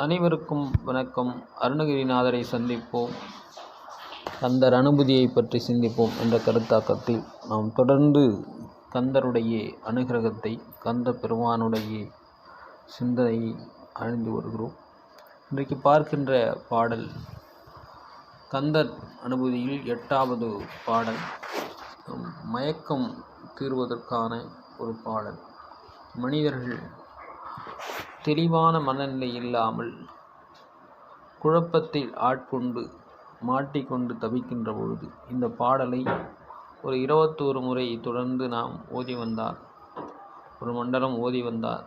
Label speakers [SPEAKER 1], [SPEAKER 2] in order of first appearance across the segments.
[SPEAKER 1] அனைவருக்கும் வணக்கம். அருணகிரிநாதரை சந்திப்போம். கந்தர் அனுபூதியை பற்றி சிந்திப்போம் என்ற கருத்தாக்கத்தில் நாம் தொடர்ந்து கந்தருடைய அனுகிரகத்தை கந்த பெருமானுடைய சிந்தனையை அழிந்து வருகிறோம். இன்றைக்கு பார்க்கின்ற பாடல் கந்தர் அனுபூதியில் எட்டாவது பாடல். மயக்கம் தீர்வதற்கான ஒரு பாடல். மனிதர்கள் தெளிவான மனநிலை இல்லாமல் குழப்பத்தில் ஆட்கொண்டு மாட்டிக்கொண்டு தவிக்கின்ற பொழுது இந்த பாடலை ஒரு இருபத்தோரு முறை தொடர்ந்து நாம் ஓதி வந்தால் ஒரு மண்டலம் ஓதி வந்தால்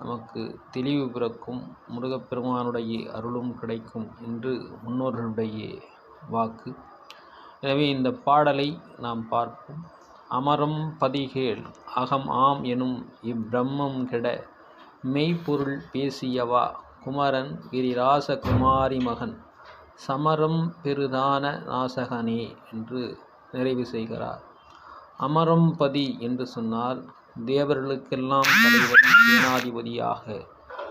[SPEAKER 1] நமக்கு தெளிவு பிறக்கும் முருகப்பெருமானுடைய அருளும் கிடைக்கும் என்று முன்னோர்களுடைய வாக்கு. எனவே இந்த பாடலை நாம் பார்ப்போம். அமரம் பதிகேள் அகம் ஆம் எனும் இப்பிரம்மம் கெட மெய்ப்பொருள் பேசியவா? குமரன் கிரிராச குமாரி மகன். சமரம் பெருதான நாசகனே என்று நிறைவு செய்கிறார். அமரம் பதி என்று சொன்னால் தேவர்களுக்கெல்லாம் தலைவர் சேனாதிபதியாக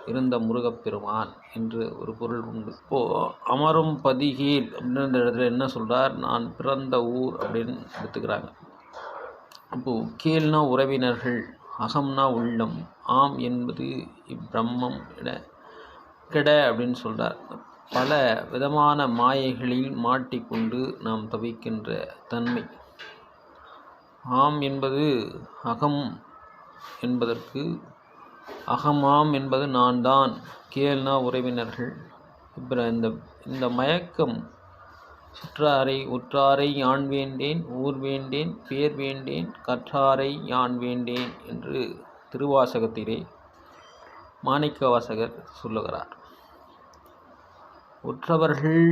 [SPEAKER 1] இருந்த முருகப்பெருமான் என்று ஒரு பொருள் உண்டு. இப்போது அமரும் பதிகீழ் அப்படின்ற இடத்துல என்ன சொல்கிறார் நான் பிறந்த ஊர் அப்படின்னு எடுத்துக்கிறாங்க. அப்போது கீழ்னா உறவினர்கள் அகம்னா உள்ளம் ஆம் என்பது இப்பிரம்மம் என கெட அப்படின்னு சொல்கிறார் பல விதமான மாயைகளில் மாட்டிக்கொண்டு நாம் தவிக்கின்ற தன்மை. ஆம் என்பது அகம் என்பதற்கு அகமாம் என்பது நான் தான் கேள்னா உறவினர்கள். இப்போ இந்த இந்த மயக்கம் சுற்றாரை உற்றாரை யான் வேண்டேன் ஊர் வேண்டேன் பேர் வேண்டேன் கற்றாரை யான் வேண்டேன் என்று திருவாசகத்திலே மாணிக்க வாசகர் சொல்லுகிறார். உற்றவர்கள்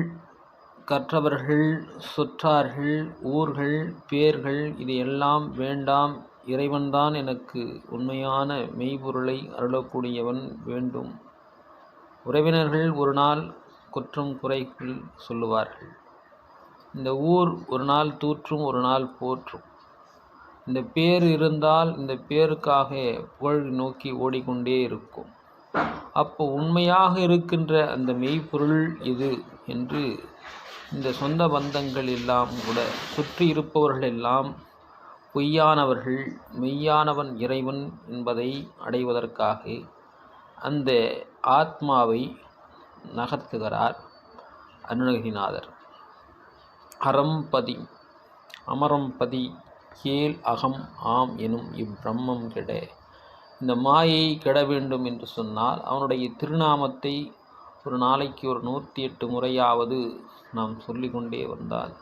[SPEAKER 1] கற்றவர்கள் சுற்றார்கள் ஊர்கள் பேர்கள் இது எல்லாம் வேண்டாம் இறைவன்தான் எனக்கு உண்மையான மெய்ப்பொருளை அருளக்கூடியவன் வேண்டும். உறவினர்கள் ஒரு நாள் குற்றம் குறைகள் சொல்லுவார்கள். இந்த ஊர் ஒரு நாள் தூற்றும் ஒரு நாள் போற்றும். இந்த பேர் இருந்தால் இந்த பேருக்காக புகழ் நோக்கி ஓடிக்கொண்டே இருக்கும். அப்போ உண்மையாக இருக்கின்ற அந்த மெய்ப்பொருள் இது என்று இந்த சொந்த பந்தங்கள் எல்லாம் கூட சுற்றி இருப்பவர்கள் எல்லாம் பொய்யானவர்கள் மெய்யானவன் இறைவன் என்பதை அடைவதற்காக அந்த ஆத்மாவை நகர்த்துகிறார் அருணகிரிநாதர். அறம்பதி. அமரம்பதி கேள் அகம் ஆம் எனும் இப்பிரம்மம் கெட. இந்த மாயை கெட வேண்டும் என்று சொன்னால் அவனுடைய திருநாமத்தை ஒரு நாளைக்கு ஒரு நூற்றி எட்டு முறையாவது நாம் சொல்லிக்கொண்டே வந்தால்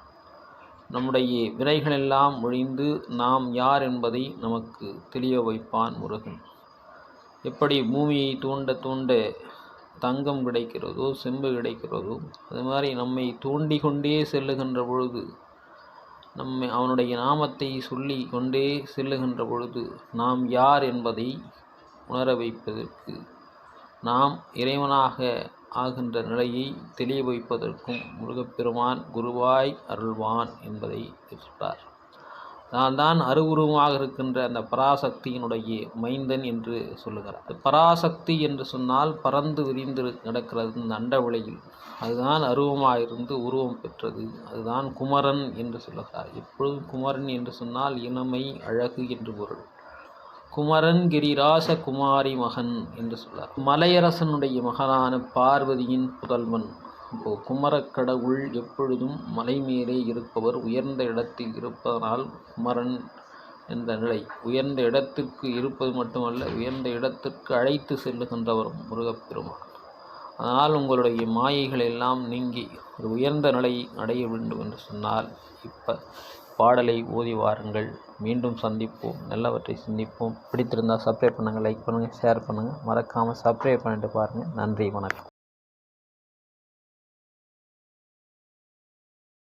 [SPEAKER 1] நம்முடைய வினைகளெல்லாம் ஒழிந்து நாம் யார் என்பதை நமக்கு தெளிய வைப்பான் முருகன். எப்படி பூமியை தூண்ட தூண்ட தங்கம் கிடைக்கிறதோ செம்பு கிடைக்கிறதோ அது மாதிரி நம்மை தூண்டி கொண்டே செல்லுகின்ற பொழுது நம்மை அவனுடைய நாமத்தை சொல்லி கொண்டே செல்லுகின்ற பொழுது நாம் யார் என்பதை உணர வைப்பதற்கு நாம் இறைவனாக ஆகின்ற நிலையை தெளிய வைப்பதற்கும் முருகப்பெருமான் குருவாய் அருள்வான் என்பதை சொல்கிறார் நான் தான் அருவுருவமாக இருக்கின்ற அந்த பராசக்தியினுடைய மைந்தன் என்று சொல்லுகிறார். பராசக்தி என்று சொன்னால் பறந்து விரிந்து நடக்கிறது இந்த அண்டவிளையில். அதுதான் அருவமாக இருந்து உருவம் பெற்றது. அதுதான் குமரன் என்று சொல்லுகிறார். எப்பொழுதும் குமரன் என்று சொன்னால் இளமை அழகு என்று பொருள். குமரன் கிரிராச குமாரி மகன் என்று சொல்றார் மலையரசனுடைய மகனான பார்வதியின் புதல்வன். இப்போது குமரக்கடவுள் எப்பொழுதும் மலை மேலே இருப்பவர் உயர்ந்த இடத்தில் இருப்பதனால் குமரன் என்ற நிலை. உயர்ந்த இடத்திற்கு இருப்பது மட்டுமல்ல உயர்ந்த இடத்திற்கு அழைத்து செல்லுகின்றவர் முருகப்பெருமான். அதனால் உங்களுடைய மாயைகள் எல்லாம் நீங்கி ஒரு உயர்ந்த நிலை அடைய வேண்டும் என்று சொன்னால் இப்போ பாடலை ஓதி வாருங்கள். மீண்டும் சந்திப்போம். நல்லவற்றை சிந்திப்போம். பிடித்திருந்தால் சப்ஸ்கிரைப் பண்ணுங்கள் லைக் பண்ணுங்கள் ஷேர் பண்ணுங்கள் மறக்காமல் சப்ஸ்கிரைப் பண்ணிட்டு பாருங்கள் நன்றி வணக்கம்.